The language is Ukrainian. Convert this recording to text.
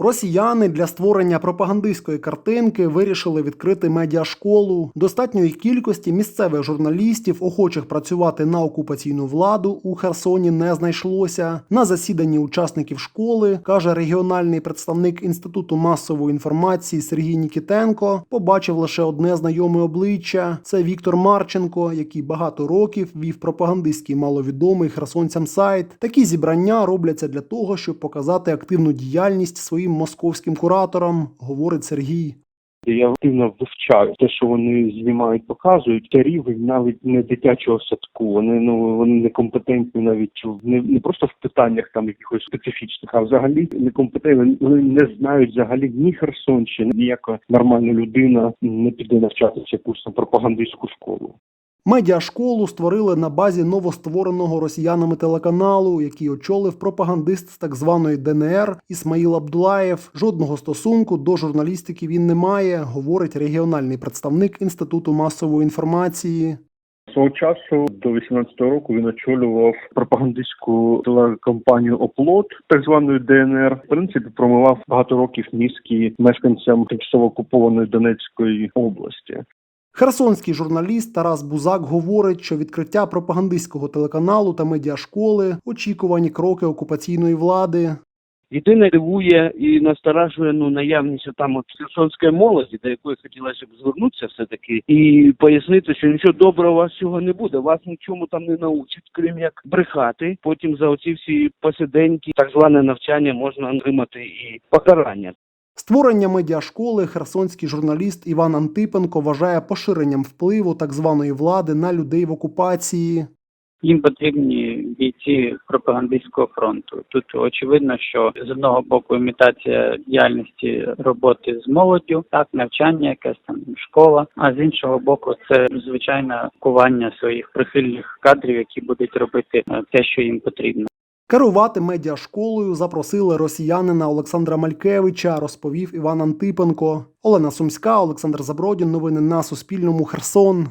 Росіяни для створення пропагандистської картинки вирішили відкрити медіашколу. Достатньої кількості місцевих журналістів, охочих працювати на окупаційну владу у Херсоні, не знайшлося. На засіданні учасників школи каже регіональний представник інституту масової інформації Сергій Нікітенко. Побачив лише одне знайоме обличчя. Це Віктор Марченко, який багато років вів пропагандистський маловідомий херсонцям сайт. Такі зібрання робляться для того, щоб показати активну діяльність своїм московським кураторам, говорить Сергій. Я активно вивчаю те, що вони знімають, показують. Це рівень навіть не дитячого садку. Вони ну вони некомпетентні навіть не, не просто в питаннях там якихось специфічних, а взагалі некомпетентні. Вони не знають взагалі ні Херсонщини, ніяка нормальна людина не піде навчатися якусь там пропагандистську школу. Медіашколу створили на базі новоствореного росіянами телеканалу, який очолив пропагандист з так званої ДНР Ісмаїл Абдулаєв. Жодного стосунку до журналістики він не має, говорить регіональний представник інституту масової інформації. Свого часу до 18-го року він очолював пропагандистську телекомпанію Оплот, так званої ДНР. В принципі, промивав багато років мізки мешканцям тимчасово окупованої Донецької області. Херсонський журналіст Тарас Бузак говорить, що відкриття пропагандистського телеканалу та медіашколи очікувані кроки окупаційної влади. Єдине дивує і насторажує ну наявність там от херсонської молоді, до якої хотілося б звернутися все таки, і пояснити, що нічого доброго вас цього не буде. Вас нічому там не научать, крім як брехати. Потім за оці всі посиденьки, так зване навчання можна отримати і покарання. Створення медіашколи херсонський журналіст Іван Антипенко вважає поширенням впливу так званої влади на людей в окупації. Їм потрібні бійці пропагандистського фронту. Тут очевидно, що з одного боку імітація діяльності роботи з молоддю, так навчання, якась там школа. А з іншого боку, це звичайне кування своїх прихильних кадрів, які будуть робити е, те, що їм потрібно. Керувати медіашколою запросили росіянина Олександра Малькевича, розповів Іван Антипенко. Олена Сумська, Олександр Забродін. Новини на Суспільному. Херсон.